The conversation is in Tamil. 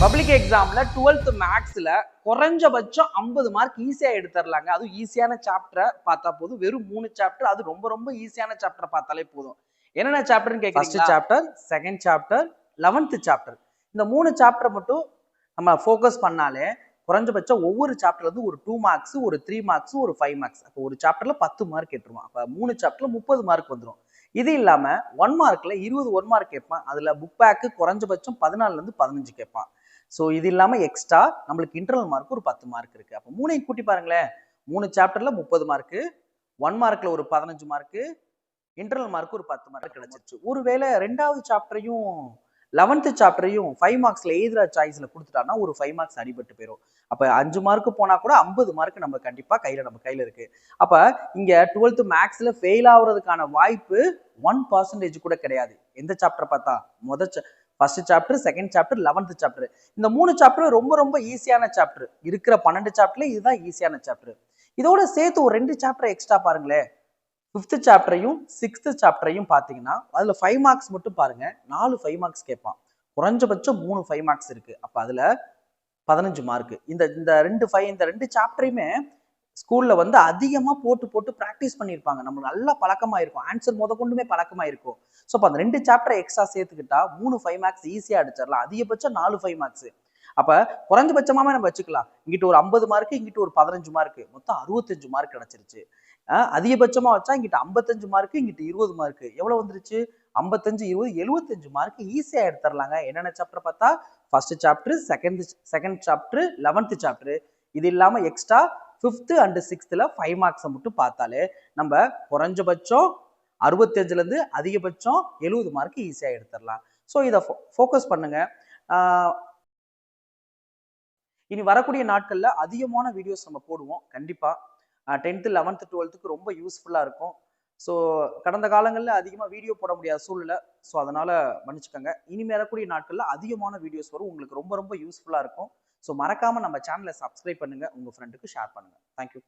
பப்ளிக் எக்ஸாம்ல டுவெல்த் மேக்ஸ்ல குறைஞ்சபட்சம் ஐம்பது மார்க் ஈஸியா எடுத்துடலாங்க அதுவும் ஈஸியான சாப்டரை பார்த்தா போதும். வெறும் மூணு சாப்டர் அது ரொம்ப ரொம்ப ஈஸியான சாப்டர் பார்த்தாலே போதும். என்னென்ன சாப்டர்னு கேட்குறீங்க chapter second chapter eleventh chapter இந்த மூணு சாப்டர் மட்டும் நம்ம ஃபோக்கஸ் பண்ணாலே குறைஞ்சபட்சம் ஒவ்வொரு சாப்டர்ல இருந்து ஒரு டூ மார்க்ஸ் ஒரு த்ரீ மார்க்ஸ் ஒரு ஃபைவ் மார்க்ஸ் அப்போ ஒரு சாப்டர்ல பத்து மார்க் எடுத்துருவான் அப்போ மூணு சாப்டர்ல முப்பது மார்க் வந்துடும் இது இல்லாம ஒன் மார்க்ல இருபது ஒன் மார்க் கேட்பான். அதுல புக் பேக்கு குறைஞ்சபட்சம் பதினாலுல இருந்து பதினஞ்சு கேட்பான். ஸோ இது இல்லாமல் எக்ஸ்ட்ரா நம்மளுக்கு இன்டர்னல் மார்க் ஒரு பத்து மார்க் இருக்கு. அப்போ மூணையும் கூட்டி பாருங்களேன். மூணு சாப்டர்ல முப்பது மார்க்கு ஒன் மார்க்ல ஒரு பதினஞ்சு மார்க்கு இன்டர்னல் மார்க் ஒரு பத்து மார்க் கிடைச்சிருச்சு. ஒருவேளை ரெண்டாவது சாப்டரையும் லெவன்த்து சாப்டரையும் ஃபைவ் மார்க்ஸ்ல எய்துரா சாய்ஸில் கொடுத்துட்டான்னா ஒரு ஃபைவ் மார்க்ஸ் அடிபட்டு போயிடும் அப்போ அஞ்சு மார்க்கு போனால் கூட ஐம்பது மார்க் நம்ம கண்டிப்பாக கையில் நம்ம கையில் இருக்கு. அப்போ இங்கே டுவெல்த்து மேக்ஸில் ஃபெயில் ஆகுறதுக்கான வாய்ப்பு ஒன் பர்சன்டேஜ் கூட கிடையாது. எந்த சாப்டர் பார்த்தா முத first chapter second chapter eleventh chapter இந்த மூணு சாப்டர் ரொம்ப ரொம்ப ஈஸியான சாப்டர் இருக்கிற பன்னெண்டு சாப்டர்ல இதுதான் ஈஸியான சாப்டர் இதோட சேர்த்து ஒரு ரெண்டு சாப்டர் எக்ஸ்ட்ரா பாருங்களேன் ஃபிஃப்த் சாப்டரையும் சிக்ஸ்த் சாப்டரையும் பார்த்தீங்கன்னா அதுல ஃபைவ் மார்க்ஸ் மட்டும் பாருங்க. நாலு ஃபைவ் மார்க்ஸ் கேட்பான். குறைஞ்சபட்சம் மூணு ஃபைவ் மார்க்ஸ் இருக்கு. அப்போ அதுல பதினஞ்சு மார்க் இந்த இந்த ரெண்டு ஃபைவ் இந்த ரெண்டு சாப்டரையுமே ஸ்கூல்ல வந்து அதிகமா போட்டு போட்டு ப்ராக்டிஸ் பண்ணியிருப்பாங்க. நம்மளுக்கு நல்லா பழக்கமா இருக்கும் ஆன்சர் முத கொண்டுமே பழக்கமா இருக்கும் ஸோ அப்போ அந்த ரெண்டு சாப்டரை எக்ஸ்ட்ரா சேர்த்துக்கிட்டா மூணு ஃபைவ் மார்க்ஸ் ஈஸியா அடிச்சிடலாம். அதிகபட்சம் நாலு ஃபைவ் மார்க்ஸ் அப்ப குறைஞ்சபட்சமாவே நம்ம வச்சுக்கலாம். இங்கிட்ட ஒரு ஐம்பது மார்க் இங்கிட்ட ஒரு பதினஞ்சு மார்க் மொத்தம் அறுபத்தஞ்சு மார்க் கிடைச்சிருச்சு. அதிகபட்சமாக அதிகபட்சமா வச்சா இங்கிட்ட ஐம்பத்தஞ்சு மார்க் இங்கிட்ட இருபது மார்க் எவ்வளவு வந்துருச்சு? ஐம்பத்தஞ்சு இருபது எழுபத்தஞ்சு மார்க் ஈஸியா எடுத்துடலாங்க. என்னென்ன சாப்டர் பார்த்தா? First chapter second second chapter eleventh chapter இது இல்லாம எக்ஸ்ட்ரா ஃபிஃப்த்து அண்டு சிக்ஸ்த்தில் ஃபைவ் மார்க்ஸை மட்டும் பார்த்தாலே நம்ம குறைஞ்சபட்சம் அறுபத்தஞ்சிலேருந்து அதிகபட்சம் எழுபது மார்க் ஈஸியாக எடுத்துடலாம். ஸோ இதை ஃபோ ஃபோக்கஸ் பண்ணுங்கள் இனி வரக்கூடிய நாட்களில் அதிகமான வீடியோஸ் நம்ம போடுவோம். கண்டிப்பாக டென்த்து லெவன்த்து டுவெல்த்துக்கு ரொம்ப யூஸ்ஃபுல்லாக இருக்கும். ஸோ கடந்த காலங்களில் அதிகமாக வீடியோ போட முடியாத சூழ்நிலை. ஸோ அதனால் மன்னிச்சுக்கோங்க. இனிமே வரக்கூடிய நாட்களில் அதிகமான வீடியோஸ் வரும். உங்களுக்கு ரொம்ப ரொம்ப யூஸ்ஃபுல்லாக இருக்கும். ஸோ மறக்காம நம்ம சேனலை சப்ஸ்கிரைப் பண்ணுங்க. உங்க ஃப்ரெண்டுக்கு ஷேர் பண்ணுங்க. தேங்க்யூ